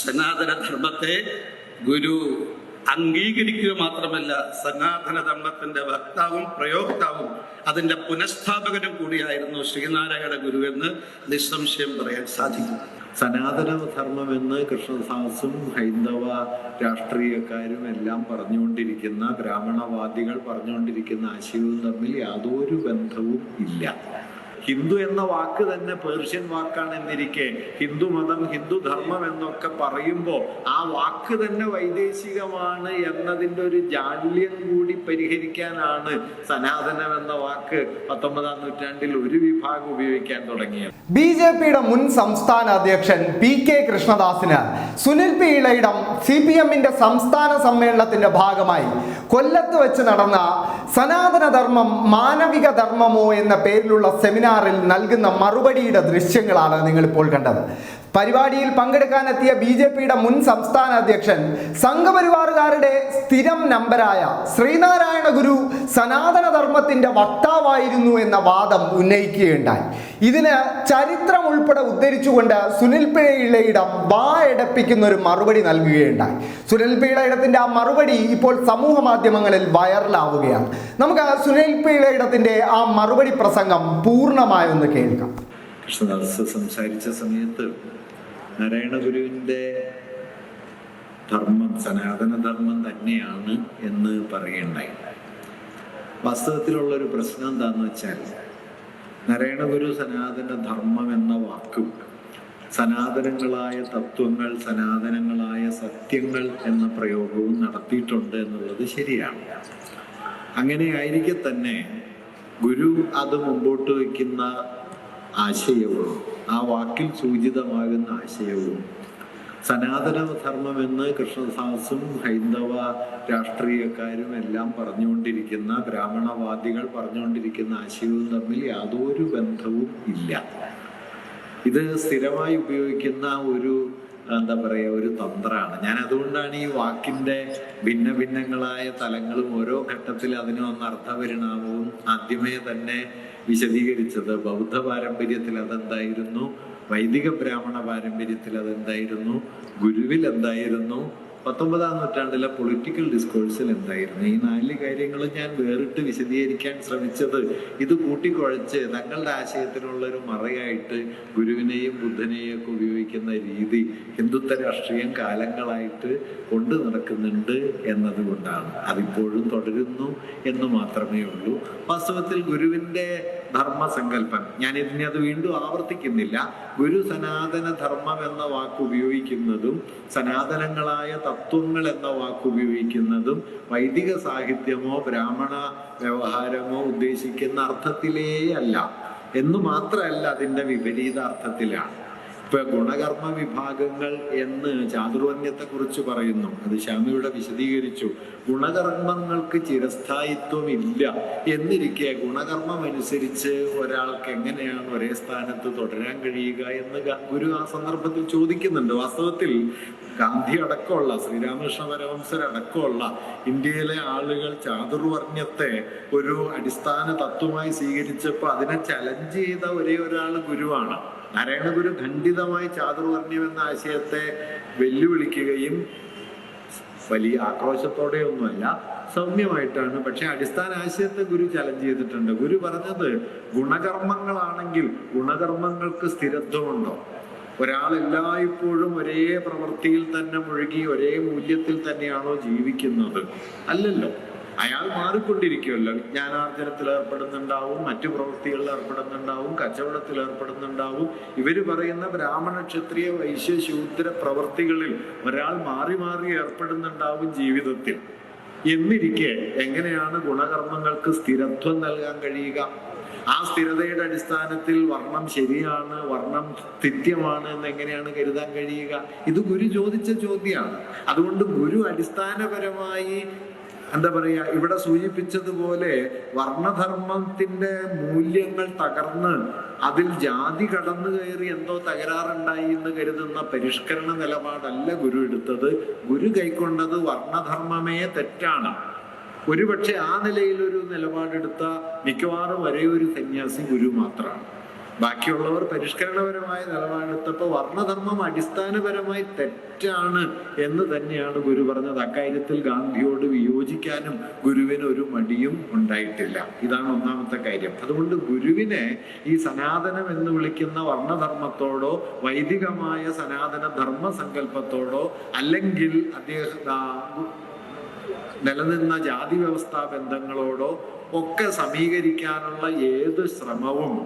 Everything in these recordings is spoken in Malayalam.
സനാതനധർമ്മത്തെ ഗുരു അംഗീകരിക്കുക മാത്രമല്ല സനാതന ധർമ്മത്തിന്റെ വക്താവും പ്രയോക്താവും അതിന്റെ പുനഃസ്ഥാപകനും കൂടിയായിരുന്നു ശ്രീനാരായണ ഗുരു എന്ന് നിസ്സംശയം പറയാൻ സാധിക്കും. സനാതന ധർമ്മമെന്ന് കൃഷ്ണദാസും ഹൈന്ദവ രാഷ്ട്രീയക്കാരും എല്ലാം പറഞ്ഞുകൊണ്ടിരിക്കുന്ന ബ്രാഹ്മണവാദികൾ പറഞ്ഞുകൊണ്ടിരിക്കുന്ന ആശയവും തമ്മിൽ യാതൊരു ബന്ധവും ഇല്ല. ഹിന്ദു എന്ന വാക്ക് തന്നെ പേർഷ്യൻ വാക്കാണ് എന്നിരിക്കെ. ഹിന്ദു മതം ഹിന്ദു ധർമ്മം എന്നൊക്കെ പറയുമ്പോൾ ആ വാക്ക് തന്നെ വൈദേശികമാണ് എന്നതിന്റെ ഒരു ജാല്യം കൂടി പരിഹരിക്കാനാണ് സനാതനം എന്ന വാക്ക് പത്തൊമ്പതാം നൂറ്റാണ്ടിൽ ഒരു വിഭാഗം ഉപയോഗിക്കാൻ തുടങ്ങിയത്. ബി ജെ പിയുടെ മുൻ സംസ്ഥാന അധ്യക്ഷൻ P K കൃഷ്ണദാസിന് Sunil P Ilayidam C P എമ്മിന്റെ സംസ്ഥാന സമ്മേളനത്തിന്റെ ഭാഗമായി കൊല്ലത്ത് വെച്ച് നടന്ന സനാതനധർമ്മം മാനവിക ധർമ്മമോ എന്ന പേരിലുള്ള സെമിനാറിൽ നൽകുന്ന മറുപടിയുടെ ദൃശ്യങ്ങളാണ് നിങ്ങളിപ്പോൾ കണ്ടത്. പരിപാടിയിൽ പങ്കെടുക്കാനെത്തിയ ബി ജെ പിയുടെ മുൻ സംസ്ഥാന അധ്യക്ഷൻ സംഘപരിവാറുകാരുടെ സ്ഥിരം നമ്പരായ ശ്രീനാരായണ ഗുരു സനാതന ധർമ്മത്തിന്റെ വക്താവായിരുന്നു എന്ന വാദം ഉന്നയിക്കുകയുണ്ടായി. ഇതിന് ചരിത്രം ഉൾപ്പെടെ ഉദ്ധരിച്ചുകൊണ്ട് സുനിൽ പിഴയിടം വായടപ്പിക്കുന്ന ഒരു മറുപടി നൽകുകയുണ്ടായി. സുനിൽ പിഴയിടത്തിന്റെ ആ മറുപടി ഇപ്പോൾ സമൂഹ മാധ്യമങ്ങളിൽ വൈറലാവുകയാണ്. നമുക്ക് സുനിൽ പിഴയിടത്തിന്റെ ആ മറുപടി പ്രസംഗം പൂർണമായൊന്ന് കേൾക്കാം. കൃഷ്ണദാസ് സംസാരിച്ച സമയത്ത് നാരായണ ഗുരുവിന്റെ ധർമ്മം സനാതനധർമ്മം തന്നെയാണ് എന്ന് പറയണ്ടായി. വാസ്തവത്തിലുള്ള ഒരു പ്രശ്നം എന്താന്ന് വെച്ചാൽ നാരായണ ഗുരു സനാതന ധർമ്മം എന്ന വാക്കും സനാതനങ്ങളായ തത്വങ്ങൾ സനാതനങ്ങളായ സത്യങ്ങൾ എന്ന പ്രയോഗവും നടത്തിയിട്ടുണ്ട് എന്നുള്ളത് ശരിയാണ്. അങ്ങനെ ആയിരിക്കെ തന്നെ ഗുരു അത് മുമ്പോട്ട് വയ്ക്കുന്ന ആശയവും ആ വാക്കിൽ സൂചിതമാകുന്ന ആശയവും. സനാതന ധർമ്മമെന്ന് കൃഷ്ണദാസും ഹൈന്ദവ രാഷ്ട്രീയക്കാരും എല്ലാം പറഞ്ഞുകൊണ്ടിരിക്കുന്ന ബ്രാഹ്മണവാദികൾ പറഞ്ഞുകൊണ്ടിരിക്കുന്ന ആശയവും തമ്മിൽ യാതൊരു ബന്ധവും ഇല്ല. ഇത് സ്ഥിരമായി ഉപയോഗിക്കുന്ന ഒരു എന്താ പറയുക ഒരു തന്ത്രമാണ്. ഞാൻ അതുകൊണ്ടാണ് ഈ വാക്കിന്റെ ഭിന്ന ഭിന്നങ്ങളായ തലങ്ങളും ഓരോ ഘട്ടത്തിൽ അതിന് അർത്ഥപരിണാമവും ആദ്യമേ തന്നെ വിശദീകരിച്ചത് ബൗദ്ധ പാരമ്പര്യത്തിൽ അതെന്തായിരുന്നു? വൈദിക ബ്രാഹ്മണ പാരമ്പര്യത്തിൽ അതെന്തായിരുന്നു? ഗുരുവിൽ എന്തായിരുന്നു? പത്തൊമ്പതാം നൂറ്റാണ്ടിലെ പൊളിറ്റിക്കൽ ഡിസ്കോഴ്സിൽ എന്തായിരുന്നു? ഈ നാല് കാര്യങ്ങൾ ഞാൻ വേറിട്ട് വിശദീകരിക്കാൻ ശ്രമിച്ചത് ഇത് കൂട്ടിക്കുഴച്ച് തങ്ങളുടെ ആശയത്തിനുള്ള ഒരു മറയായിട്ട് ഗുരുവിനെയും ബുദ്ധനെയും ഒക്കെ ഉപയോഗിക്കുന്ന രീതി ഹിന്ദുത്വ രാഷ്ട്രീയം കാലങ്ങളായിട്ട് കൊണ്ടു നടക്കുന്നുണ്ട് എന്നതുകൊണ്ടാണ്. അതിപ്പോഴും തുടരുന്നു എന്ന് മാത്രമേ ഉള്ളൂ. വാസ്തവത്തിൽ ഗുരുവിന്റെ ധർമ്മസങ്കല്പം. ഞാൻ ഇതിനെ അത് വീണ്ടും ആവർത്തിക്കുന്നില്ല. ഗുരു സനാതന ധർമ്മം എന്ന വാക്ക് ഉപയോഗിക്കുന്നതും സനാതനങ്ങളായ തത്വങ്ങൾ എന്ന വാക്ക് ഉപയോഗിക്കുന്നതും വൈദിക സാഹിത്യമോ ബ്രാഹ്മണ വ്യവഹാരമോ ഉദ്ദേശിക്കുന്ന അർത്ഥത്തിലേ അല്ല. എന്ന് മാത്രമല്ല അതിന്റെ വിപരീത അർത്ഥത്തിലാണ്. ഇപ്പൊ ഗുണകർമ്മ വിഭാഗങ്ങൾ എന്ന് ചാതുർവർണ്യത്തെ കുറിച്ച് പറയുന്നു. അത് ശ്യാമിയുടെ വിശദീകരിച്ചു. ഗുണകർമ്മങ്ങൾക്ക് ചിരസ്ഥായിത്വം ഇല്ല എന്നിരിക്കെ ഗുണകർമ്മം അനുസരിച്ച് ഒരാൾക്ക് എങ്ങനെയാണ് ഒരേ സ്ഥാനത്ത് തുടരാൻ കഴിയുക എന്ന് ഗുരു ആ സന്ദർഭത്തിൽ ചോദിക്കുന്നുണ്ട്. വാസ്തവത്തിൽ ഗാന്ധി അടക്കമുള്ള ശ്രീരാമകൃഷ്ണ പരമംസർ അടക്കമുള്ള ഇന്ത്യയിലെ ആളുകൾ ചാതുർവർണ്യത്തെ ഒരു അടിസ്ഥാന തത്വമായി സ്വീകരിച്ചപ്പോൾ അതിനെ ചലഞ്ച് ചെയ്ത ഒരേ ഒരാൾ ഗുരുവാണ്. നാരായണ ഗുരു ഖണ്ഡിതമായി ചാതുർവർണ്യം എന്ന ആശയത്തെ വെല്ലുവിളിക്കുകയും വലിയ ആക്രോശത്തോടെയൊന്നുമല്ല സൗമ്യമായിട്ടാണ്. പക്ഷെ അടിസ്ഥാന ആശയത്തെ ഗുരു ചലഞ്ച് ചെയ്തിട്ടുണ്ട്. ഗുരു പറഞ്ഞത് ഗുണകർമ്മങ്ങളാണെങ്കിൽ ഗുണകർമ്മങ്ങൾക്ക് സ്ഥിരത്വമുണ്ടോ? ഒരാൾ എല്ലായ്പ്പോഴും ഒരേ പ്രവൃത്തിയിൽ തന്നെ മുഴുകി ഒരേ മൂല്യത്തിൽ തന്നെയാണോ ജീവിക്കുന്നത്? അല്ലല്ലോ. അയാൾ മാറിക്കൊണ്ടിരിക്കുമല്ലോ. വിജ്ഞാനാർജനത്തിൽ ഏർപ്പെടുന്നുണ്ടാവും മറ്റു പ്രവൃത്തികളിൽ ഏർപ്പെടുന്നുണ്ടാവും കച്ചവടത്തിൽ ഏർപ്പെടുന്നുണ്ടാവും. ഇവർ പറയുന്ന ബ്രാഹ്മണ ക്ഷത്രിയ വൈശ്യ ശൂദ്ര പ്രവൃത്തികളിൽ ഒരാൾ മാറി മാറി ഏർപ്പെടുന്നുണ്ടാവും ജീവിതത്തിൽ. എന്നിരിക്കെ എങ്ങനെയാണ് ഗുണകർമ്മങ്ങൾക്ക് സ്ഥിരത്വം നൽകാൻ കഴിയുക? ആ സ്ഥിരതയുടെ അടിസ്ഥാനത്തിൽ വർണം ശരിയാണ് വർണം തിത്യമാണ് എന്ന് എങ്ങനെയാണ് കരുതാൻ കഴിയുക? ഇത് ഗുരു ചോദിച്ച ചോദ്യമാണ്. അതുകൊണ്ട് ഗുരു അടിസ്ഥാനപരമായി എന്താ പറയുക ഇവിടെ സൂചിപ്പിച്ചതുപോലെ വർണധർമ്മത്തിന്റെ മൂല്യങ്ങൾ തകർന്ന് അതിൽ ജാതി കടന്നു കയറി എന്തോ തകരാറുണ്ടായി എന്ന് കരുതുന്ന പരിഷ്കരണ നിലപാടല്ല ഗുരു എടുത്തത്. ഗുരു കൈക്കൊണ്ടത് വർണധർമ്മമേ തെറ്റാണ്. ഒരുപക്ഷെ ആ നിലയിൽ ഒരു നിലപാടെടുത്ത മിക്കവാറും ഒരേ ഒരു സന്യാസി ഗുരു മാത്രമാണ്. ബാക്കിയുള്ളവർ പരിഷ്കരണപരമായ നിലപാടെടുത്തപ്പോൾ വർണധർമ്മം അടിസ്ഥാനപരമായി തെറ്റാണ് എന്ന് തന്നെയാണ് ഗുരു പറഞ്ഞത്. അക്കാര്യത്തിൽ ഗാന്ധിയോട് വിയോജിക്കാനും ഗുരുവിന് ഒരു മടിയും ഉണ്ടായിട്ടില്ല. ഇതാണ് ഒന്നാമത്തെ കാര്യം. അതുകൊണ്ട് ഗുരുവിനെ ഈ സനാതനം എന്ന് വിളിക്കുന്ന വർണധർമ്മത്തോടോ വൈദികമായ സനാതന ധർമ്മ സങ്കല്പത്തോടോ അല്ലെങ്കിൽ അദ്ദേഹം നിലനിന്ന ജാതി വ്യവസ്ഥാ ബന്ധങ്ങളോടോ ഒക്കെ സമീകരിക്കാനുള്ള ഏത് ശ്രമവും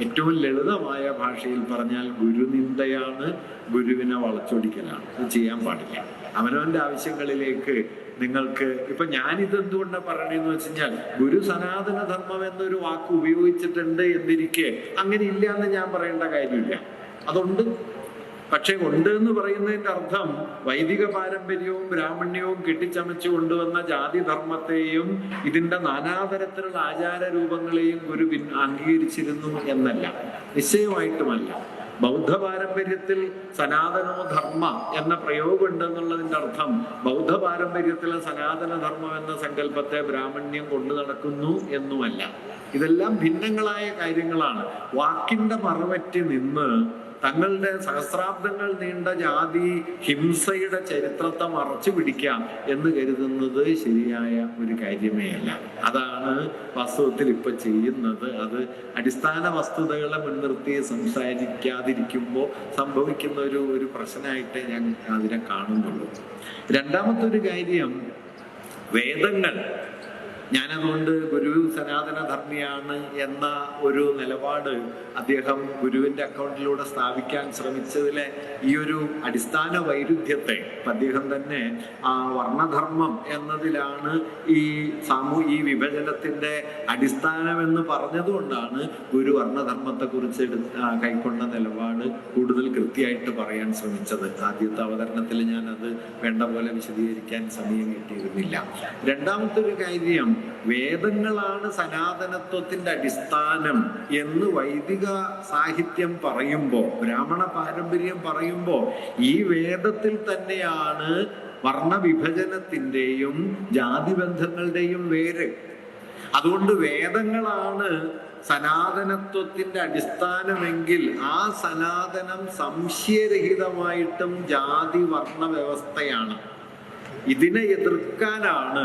ഏറ്റവും ലളിതമായ ഭാഷയിൽ പറഞ്ഞാൽ ഗുരുനിന്ദയാണ് ഗുരുവിനെ വളച്ചൊടിക്കലാണ്. അത് ചെയ്യാൻ പാടില്ല. അവനവന്റെ ആവശ്യങ്ങളിലേക്ക് നിങ്ങൾക്ക് ഇപ്പൊ ഞാനിത് എന്തുകൊണ്ടാണ് പറയണെന്ന് വെച്ച് കഴിഞ്ഞാൽ ഗുരു സനാതന ധർമ്മം എന്നൊരു വാക്ക് ഉപയോഗിച്ചിട്ടുണ്ട് എന്നിരിക്കെ അങ്ങനെ ഇല്ല എന്ന് ഞാൻ പറയേണ്ട കാര്യമില്ല. അതുണ്ട് പക്ഷെ ഉണ്ട് എന്ന് പറയുന്നതിന്റെ അർത്ഥം വൈദിക പാരമ്പര്യവും ബ്രാഹ്മണ്യവും കെട്ടിച്ചമച്ചു കൊണ്ടുവന്ന ജാതി ധർമ്മത്തെയും ഇതിന്റെ നാനാതരത്തിലുള്ള ആചാര രൂപങ്ങളെയും ഗുരു അംഗീകരിച്ചിരുന്നു എന്നല്ല. നിശ്ചയമായിട്ടുമല്ല. ബൗദ്ധ പാരമ്പര്യത്തിൽ സനാതനോ ധർമ്മ എന്ന പ്രയോഗം ഉണ്ടെന്നുള്ളതിന്റെ അർത്ഥം ബൗദ്ധ പാരമ്പര്യത്തിലെ സനാതന ധർമ്മം എന്ന സങ്കല്പത്തെ ബ്രാഹ്മണ്യം കൊണ്ടു നടക്കുന്നു എന്നുമല്ല. ഇതെല്ലാം ഭിന്നങ്ങളായ കാര്യങ്ങളാണ്. വാക്കിന്റെ മറവറ്റി നിന്ന് തങ്ങളുടെ സഹസ്രാബ്ദങ്ങൾ നീണ്ട ജാതി ഹിംസയുടെ ചരിത്രത്തെ മറച്ചു പിടിക്കാം എന്ന് കരുതുന്നത് ശരിയായ ഒരു കാര്യമേ അല്ല. അതാണ് വാസ്തവത്തിൽ ഇപ്പൊ ചെയ്യുന്നത്. അത് അടിസ്ഥാന വസ്തുതകളെ മുൻനിർത്തി സംസാരിക്കാതിരിക്കുമ്പോൾ സംഭവിക്കുന്ന ഒരു ഒരു പ്രശ്നമായിട്ടേ ഞാൻ അതിനെ കാണുന്നുള്ളൂ. രണ്ടാമത്തെ ഒരു കാര്യം വേദങ്ങൾ. ഞാനതുകൊണ്ട് ഗുരു സനാതന ധർമ്മിയാണ് എന്ന ഒരു നിലപാട് അദ്ദേഹം ഗുരുവിന്റെ അക്കൗണ്ടിലൂടെ സ്ഥാപിക്കാൻ ശ്രമിച്ചതിലെ ഈ ഒരു അടിസ്ഥാന വൈരുദ്ധ്യത്തെ അദ്ദേഹം തന്നെ ആ വർണധർമ്മം എന്നതിലാണ് ഈ സാമൂ ഈ വിഭജനത്തിന്റെ അടിസ്ഥാനമെന്ന് പറഞ്ഞതുകൊണ്ടാണ് ഗുരു വർണധർമ്മത്തെ കുറിച്ച് കൈക്കൊണ്ട നിലപാട് കൂടുതൽ കൃത്യമായിട്ട് പറയാൻ ശ്രമിച്ചത്. ആദ്യത്തെ അവതരണത്തിൽ ഞാൻ അത് വേണ്ട പോലെ വിശദീകരിക്കാൻ സമയം കിട്ടിയിരുന്നില്ല. രണ്ടാമത്തെ ഒരു കാര്യം വേദങ്ങളാണ് സനാതനത്വത്തിന്റെ അടിസ്ഥാനം എന്ന് വൈദിക സാഹിത്യം പറയുമ്പോൾ ബ്രാഹ്മണ പാരമ്പര്യം പറയുമ്പോൾ ഈ വേദത്തിൽ തന്നെയാണ് വർണവിഭജനത്തിന്റെയും ജാതിബന്ധങ്ങളുടെയും വേര്. അതുകൊണ്ട് വേദങ്ങളാണ് സനാതനത്വത്തിന്റെ അടിസ്ഥാനമെങ്കിൽ ആ സനാതനം സംശയരഹിതമായിട്ടും ജാതി വർണ വ്യവസ്ഥയാണ് ഇതിനെ എതിർക്കാനാണ്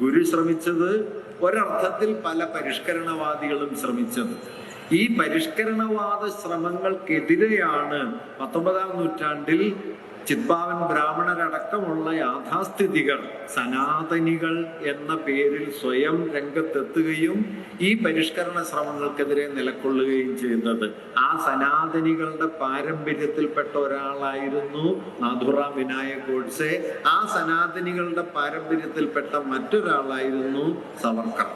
ഗുരു ശ്രമിച്ചത് ഒരർത്ഥത്തിൽ പല പരിഷ്കരണവാദികളും ശ്രമിച്ചത്. ഈ പരിഷ്കരണവാദ ശ്രമങ്ങൾക്കെതിരെയാണ് പത്തൊമ്പതാം നൂറ്റാണ്ടിൽ ചിത്പാവൻ ബ്രാഹ്മണരടക്കമുള്ള യാഥാസ്ഥിതികൾ സനാതനികൾ എന്ന പേരിൽ സ്വയം രംഗത്തെത്തുകയും ഈ പരിഷ്കരണ ശ്രമങ്ങൾക്കെതിരെ നിലകൊള്ളുകയും ചെയ്യുന്നത് ആ സനാതനികളുടെ പാരമ്പര്യത്തിൽപ്പെട്ട ഒരാളായിരുന്നു നാഥുറാം വിനായക് ഗോഡ്സെ. ആ സനാതനികളുടെ പാരമ്പര്യത്തിൽപ്പെട്ട മറ്റൊരാളായിരുന്നു സവർക്കർ.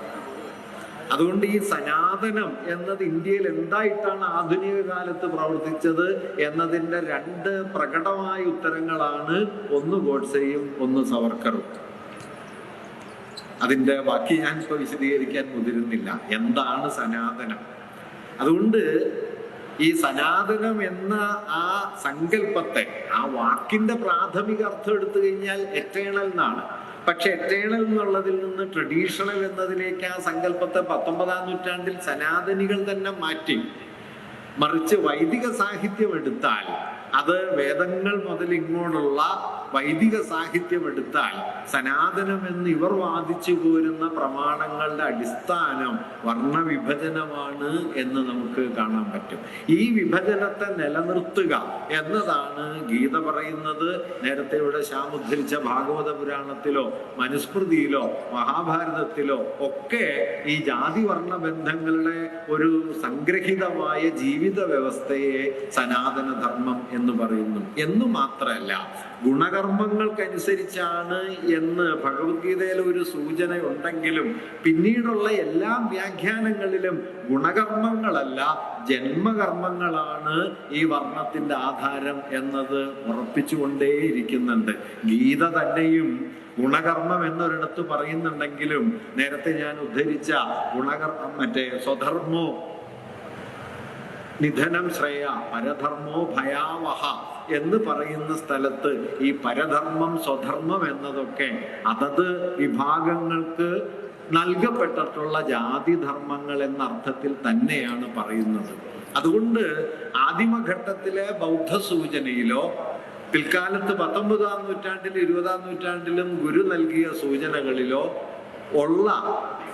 അതുകൊണ്ട് ഈ സനാതനം എന്നത് ഇന്ത്യയിൽ എന്തായിട്ടാണ് ആധുനിക കാലത്ത് പ്രവർത്തിച്ചത് എന്നതിന്റെ രണ്ട് പ്രകടമായ ഉത്തരങ്ങളാണ് ഒന്ന് ഗോഡ്സെയും ഒന്ന് സവർക്കറും. അതിന്റെ ബാക്കി ഞാൻ ഇപ്പൊ വിശദീകരിക്കാൻ മുതിരുന്നില്ല. എന്താണ് സനാതനം? അതുകൊണ്ട് ഈ സനാതനം എന്ന ആ സങ്കല്പത്തെ ആ വാക്കിന്റെ പ്രാഥമിക അർത്ഥം എടുത്തു കഴിഞ്ഞാൽ എറ്റേണൽ എന്നാണ്. പക്ഷെ എറ്റേണൽ എന്നുള്ളതിൽ നിന്ന് ട്രഡീഷണൽ എന്നതിലേക്ക് ആ സങ്കല്പത്തെ പത്തൊമ്പതാം നൂറ്റാണ്ടിൽ സനാതനികൾ തന്നെ മാറ്റി. മറിച്ച് വൈദിക സാഹിത്യം എടുത്താൽ അത് വേദങ്ങൾ മുതൽ ഇങ്ങോട്ടുള്ള വൈദിക സാഹിത്യം എടുത്താൽ സനാതനമെന്ന് ഇവർ വാദിച്ചു പോരുന്ന പ്രമാണങ്ങളുടെ അടിസ്ഥാനം വർണവിഭജനമാണ് എന്ന് നമുക്ക് കാണാൻ പറ്റും. ഈ വിഭജനത്തെ നിലനിർത്തുക എന്നതാണ് ഗീത പറയുന്നത്. നേരത്തെ ഇവിടെ ശ്യാം ഭാഗവത പുരാണത്തിലോ മനുസ്മൃതിയിലോ മഹാഭാരതത്തിലോ ഒക്കെ ഈ ജാതി വർണ ബന്ധങ്ങളുടെ ഒരു സംഗ്രഹിതമായ ജീവിത വ്യവസ്ഥയെ സനാതനധർമ്മം എന്ന് പറയുന്നു. എന്നു മാത്രമല്ല ഗുണകർമ്മങ്ങൾക്കനുസരിച്ചാണ് എന്ന് ഭഗവത്ഗീതയിൽ ഒരു സൂചന ഉണ്ടെങ്കിലും പിന്നീടുള്ള എല്ലാ വ്യാഖ്യാനങ്ങളിലും ഗുണകർമ്മങ്ങളല്ല ജന്മകർമ്മങ്ങളാണ് ഈ വർണത്തിന്റെ ആധാരം എന്നത് ഉറപ്പിച്ചുകൊണ്ടേയിരിക്കുന്നുണ്ട്. ഗീത തന്നെയും ഗുണകർമ്മം എന്നൊരിടത്ത് പറയുന്നുണ്ടെങ്കിലും നേരത്തെ ഞാൻ ഉദ്ധരിച്ച ഗുണകർമ്മം മറ്റേ സ്വധർമ്മോ നിധനം ശ്രേയ പരധർമ്മോ ഭയാവഹ എന്ന് പറയുന്ന സ്ഥലത്ത് ഈ പരധർമ്മം സ്വധർമ്മം എന്നതൊക്കെ അതത് വിഭാഗങ്ങൾക്ക് നൽകപ്പെട്ടിട്ടുള്ള ജാതിധർമ്മങ്ങൾ എന്ന അർത്ഥത്തിൽ തന്നെയാണ് പറയുന്നത്. അതുകൊണ്ട് ആദിമഘട്ടത്തിലെ ബൗദ്ധ സൂചനയിലോ പിൽക്കാലത്ത് പത്തൊമ്പതാം നൂറ്റാണ്ടിലും ഇരുപതാം നൂറ്റാണ്ടിലും ഗുരു നൽകിയ സൂചനകളിലോ ഉള്ള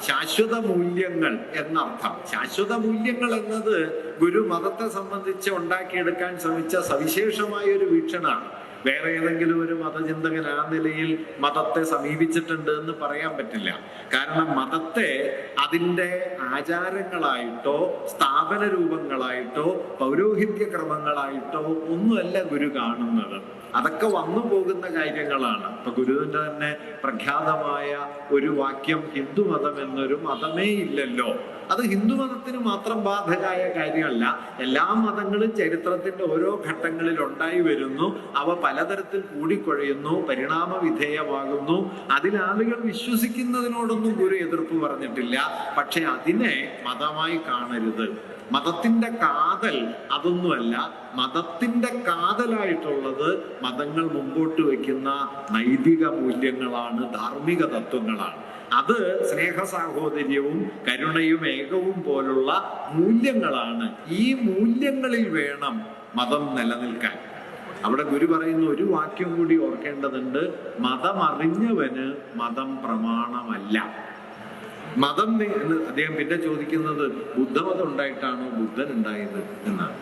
ശാശ്വത മൂല്യങ്ങൾ എന്നർത്ഥം. ശാശ്വത മൂല്യങ്ങൾ എന്നത് ഗുരു മതത്തെ സംബന്ധിച്ച് ഉണ്ടാക്കിയെടുക്കാൻ ശ്രമിച്ച സവിശേഷമായ ഒരു വീക്ഷണമാണ്. വേറെ ഏതെങ്കിലും ഒരു മതചിന്തകൻ ആ നിലയിൽ മതത്തെ സമീപിച്ചിട്ടുണ്ട് എന്ന് പറയാൻ പറ്റില്ല. കാരണം മതത്തെ അതിന്റെ ആചാരങ്ങളായിട്ടോ സ്ഥാപന രൂപങ്ങളായിട്ടോ പൗരോഹിത്യ ക്രമങ്ങളായിട്ടോ ഒന്നുമല്ല ഗുരു കാണുന്നത്. അതൊക്കെ വന്നു പോകുന്ന കാര്യങ്ങളാണ്. ഇപ്പൊ ഗുരുവിന്റെ തന്നെ പ്രഖ്യാതമായ ഒരു വാക്യം ഹിന്ദുമതം എന്നൊരു മതമേ ഇല്ലല്ലോ. അത് ഹിന്ദു ഹിന്ദുമതത്തിന് മാത്രം ബാധകമായ കാര്യമല്ല. എല്ലാ മതങ്ങളും ചരിത്രത്തിന്റെ ഓരോ ഘട്ടങ്ങളിൽ ഉണ്ടായി വരുന്നു. അവ പലതരത്തിൽ കൂടിക്കൊഴയുന്നു പരിണാമ വിധേയമാകുന്നു അതിൽ ആളുകൾ വിശ്വസിക്കുന്നതിനോടൊന്നും ഗുരു എതിർപ്പ് പറഞ്ഞിട്ടില്ല. പക്ഷെ അതിനെ മതമായി കാണരുത്. മതത്തിന്റെ കാതൽ അതൊന്നുമല്ല. മതത്തിന്റെ കാതലായിട്ടുള്ളത് മതങ്ങൾ മുമ്പോട്ട് വയ്ക്കുന്ന നൈതിക മൂല്യങ്ങളാണ് ധാർമ്മിക തത്വങ്ങളാണ്. അത് സ്നേഹ സാഹോദര്യവും കരുണയും ഏകവും പോലുള്ള മൂല്യങ്ങളാണ്. ഈ മൂല്യങ്ങളിൽ വേണം മതം നിലനിൽക്കാൻ. അവിടെ ഗുരു പറയുന്ന ഒരു വാക്യം കൂടി ഓർക്കേണ്ടതുണ്ട്. മതമറിഞ്ഞവന് മതം പ്രമാണമല്ല. മതം എന്ന് അദ്ദേഹം പിന്നെ ചോദിക്കുന്നത് ബുദ്ധമതം ഉണ്ടായിട്ടാണോ ബുദ്ധൻ ഉണ്ടായത് എന്നാണ്.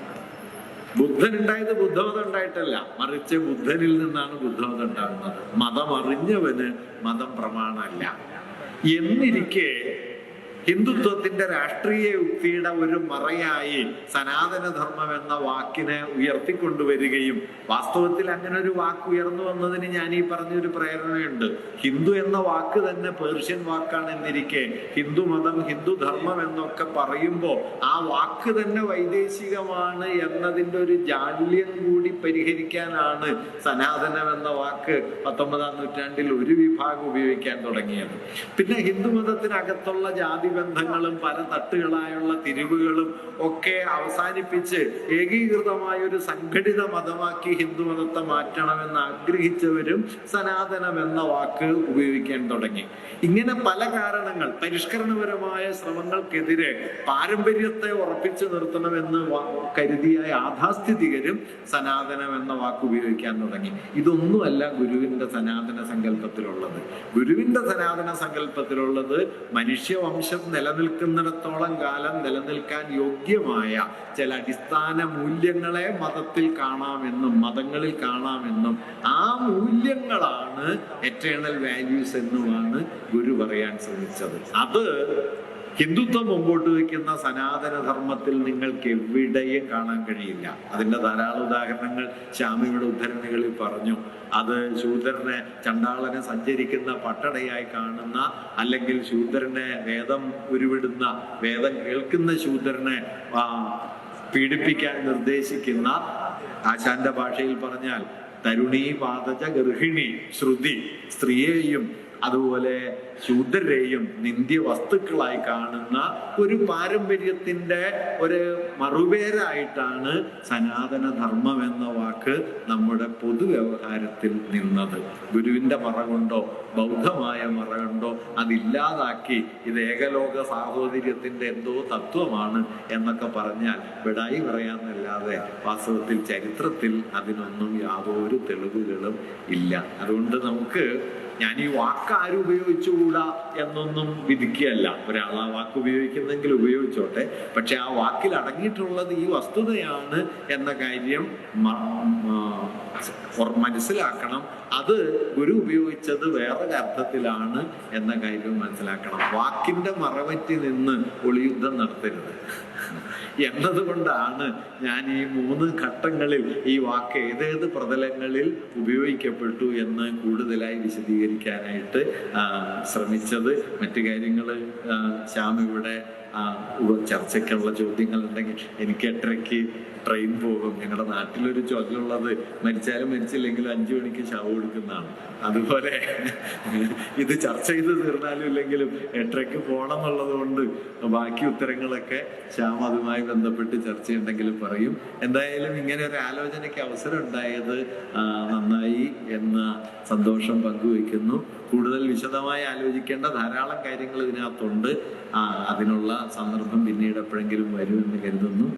ബുദ്ധൻ ഉണ്ടായത് ബുദ്ധമതം ഉണ്ടായിട്ടല്ല. മറിച്ച് ബുദ്ധനിൽ നിന്നാണ് ബുദ്ധമതം ഉണ്ടാകുന്നത്. മതം അറിഞ്ഞവന് മതം പ്രമാണമല്ല. എന്നിരിക്കെ ഹിന്ദുത്വത്തിന്റെ രാഷ്ട്രീയ യുക്തിയുടെ ഒരു മറയായി സനാതനധർമ്മം എന്ന വാക്കിനെ ഉയർത്തിക്കൊണ്ടുവരികയും വാസ്തവത്തിൽ അങ്ങനെ ഒരു വാക്ക് ഉയർന്നു വന്നതിന് ഞാൻ ഈ പറഞ്ഞൊരു പ്രേരണയുണ്ട്. ഹിന്ദു എന്ന വാക്ക് തന്നെ പേർഷ്യൻ വാക്കാണ് എന്നിരിക്കെ ഹിന്ദു മതം ഹിന്ദു ധർമ്മം എന്നൊക്കെ പറയുമ്പോൾ ആ വാക്ക് തന്നെ വൈദേശികമാണ് എന്നതിന്റെ ഒരു ജാല്യം കൂടി പരിഹരിക്കാനാണ് സനാതനം എന്ന വാക്ക് പത്തൊമ്പതാം നൂറ്റാണ്ടിൽ ഒരു വിഭാഗം ഉപയോഗിക്കാൻ തുടങ്ങിയത്. പിന്നെ ഹിന്ദു മതത്തിനകത്തുള്ള ജാതി ബന്ധങ്ങളും പല തട്ടുകളായുള്ള തിരിവുകളും ഒക്കെ അവസാനിപ്പിച്ച് ഏകീകൃതമായ ഒരു സംഘടിത മതമാക്കി ഹിന്ദു മതത്തെ മാറ്റണമെന്ന് ആഗ്രഹിച്ചവരും സനാതനം എന്ന വാക്ക് ഉപയോഗിക്കാൻ തുടങ്ങി. ഇങ്ങനെ പല കാരണങ്ങൾ പരിഷ്കരണപരമായ ശ്രമങ്ങൾക്കെതിരെ പാരമ്പര്യത്തെ ഉറപ്പിച്ചു നിർത്തണമെന്ന് കരുതിയ യാഥാസ്ഥിതികരും സനാതനം എന്ന വാക്ക് ഉപയോഗിക്കാൻ തുടങ്ങി. ഇതൊന്നുമല്ല ഗുരുവിന്റെ സനാതന സങ്കല്പത്തിലുള്ളത്. ഗുരുവിന്റെ സനാതന സങ്കല്പത്തിലുള്ളത് മനുഷ്യവംശം നിലനിൽക്കുന്നിടത്തോളം കാലം നിലനിൽക്കാൻ യോഗ്യമായ ചില അടിസ്ഥാന മൂല്യങ്ങളെ മതത്തിൽ കാണാമെന്നും മതങ്ങളിൽ കാണാമെന്നും ആ മൂല്യങ്ങളാണ് എറ്റേണൽ വാല്യൂസ് എന്നുമാണ് ഗുരു പറയാൻ ശ്രമിച്ചത്. അത് ഹിന്ദുത്വം മുമ്പോട്ട് വയ്ക്കുന്ന സനാതനധർമ്മത്തിൽ നിങ്ങൾക്ക് എവിടെയും കാണാൻ കഴിയില്ല. അതിന്റെ ധാരാളം ഉദാഹരണങ്ങൾ ശ്യാമിയുടെ ഉദ്ധരണികളിൽ പറഞ്ഞു. അത് ശൂദ്രനെ ചണ്ടാളനെ സഞ്ചരിക്കുന്ന പട്ടടയായി കാണുന്ന അല്ലെങ്കിൽ ശൂദ്രനെ വേദം ഉരുവിടുന്ന വേദം കേൾക്കുന്ന ശൂദ്രനെ പീഡിപ്പിക്കാൻ നിർദ്ദേശിക്കുന്ന ആശാന്റെ ഭാഷയിൽ പറഞ്ഞാൽ തരുണീ പാതജ ഗർഹിണി ശ്രുതി സ്ത്രീയെയും അതുപോലെ ശൂദ്രരെയും നിന്ദ്യ വസ്തുക്കളായി കാണുന്ന ഒരു പാരമ്പര്യത്തിന്റെ ഒരു മറുപേരായിട്ടാണ് സനാതന ധർമ്മം എന്ന വാക്ക് നമ്മുടെ പൊതുവ്യവഹാരത്തിൽ നിന്നത്. ഗുരുവിന്റെ മറ കൊണ്ടോ ബൗദ്ധമായ മറ കൊണ്ടോ അതില്ലാതാക്കി ഇത് ഏകലോക സാഹോദര്യത്തിന്റെ എന്തോ തത്വമാണ് എന്നൊക്കെ പറഞ്ഞാൽ വിടായി പറയാന്നല്ലാതെ വാസ്തവത്തിൽ ചരിത്രത്തിൽ അതിനൊന്നും യാതൊരു തെളിവുകളും ഇല്ല. അതുകൊണ്ട് നമുക്ക് ഞാൻ ഈ വാക്ക് ആരും ഉപയോഗിച്ചുകൂടാ എന്നൊന്നും വിധിക്കുകയല്ല. ഒരാൾ ആ വാക്ക് ഉപയോഗിക്കുന്നെങ്കിൽ ഉപയോഗിച്ചോട്ടെ. പക്ഷെ ആ വാക്കിൽ അടങ്ങിയിട്ടുള്ളത് ഈ വസ്തുതയാണ് എന്ന കാര്യം മനസ്സിലാക്കണം. അത് ഗുരു ഉപയോഗിച്ചത് വേറൊരു അർത്ഥത്തിലാണ് എന്ന കാര്യം മനസ്സിലാക്കണം. വാക്കിന്റെ മറവറ്റി നിന്ന് ഒളിയുദ്ധം നടത്തരുത്. എന്നതുകൊണ്ടാണ് ഞാൻ ഈ മൂന്ന് ഘട്ടങ്ങളിൽ ഈ വാക്ക് ഏതേത് പ്രതലങ്ങളിൽ ഉപയോഗിക്കപ്പെട്ടു എന്ന് കൂടുതലായി വിശദീകരിക്കാനായിട്ട് ശ്രമിച്ചത്. മറ്റു കാര്യങ്ങൾ ശ്യാം ഇവിടെ ചർച്ചയ്ക്കുള്ള ചോദ്യങ്ങൾ ഉണ്ടെങ്കിൽ എനിക്ക് എട്ടരയ്ക്ക് ട്രെയിൻ പോകും. ഞങ്ങളുടെ നാട്ടിലൊരു ചൊല്ലുള്ളത് മരിച്ചാലും മരിച്ചില്ലെങ്കിലും അഞ്ചു മണിക്ക് ശവം കൊടുക്കുന്നതാണ് അതുപോലെ ഇത് ചർച്ച ചെയ്ത് തീർന്നാലും ഇല്ലെങ്കിലും എട്ടരയ്ക്ക് പോകണം എന്നുള്ളതുകൊണ്ട് ബാക്കി ഉത്തരങ്ങളൊക്കെ ശ്യാം അതുമായി ബന്ധപ്പെട്ട് ചർച്ചയുണ്ടെങ്കിൽ പറയും. എന്തായാലും ഇങ്ങനെ ഒരു ആലോചനയ്ക്ക് അവസരം ഉണ്ടായത് നന്നായി എന്ന സന്തോഷം പങ്കുവയ്ക്കുന്നു. കൂടുതൽ വിശദമായി ആലോചിക്കേണ്ട ധാരാളം കാര്യങ്ങൾ ഇതിനകത്തുണ്ട്. അതിനുള്ള സന്ദർഭം പിന്നീട് എപ്പോഴെങ്കിലും വരുമെന്ന് കരുതുന്നു.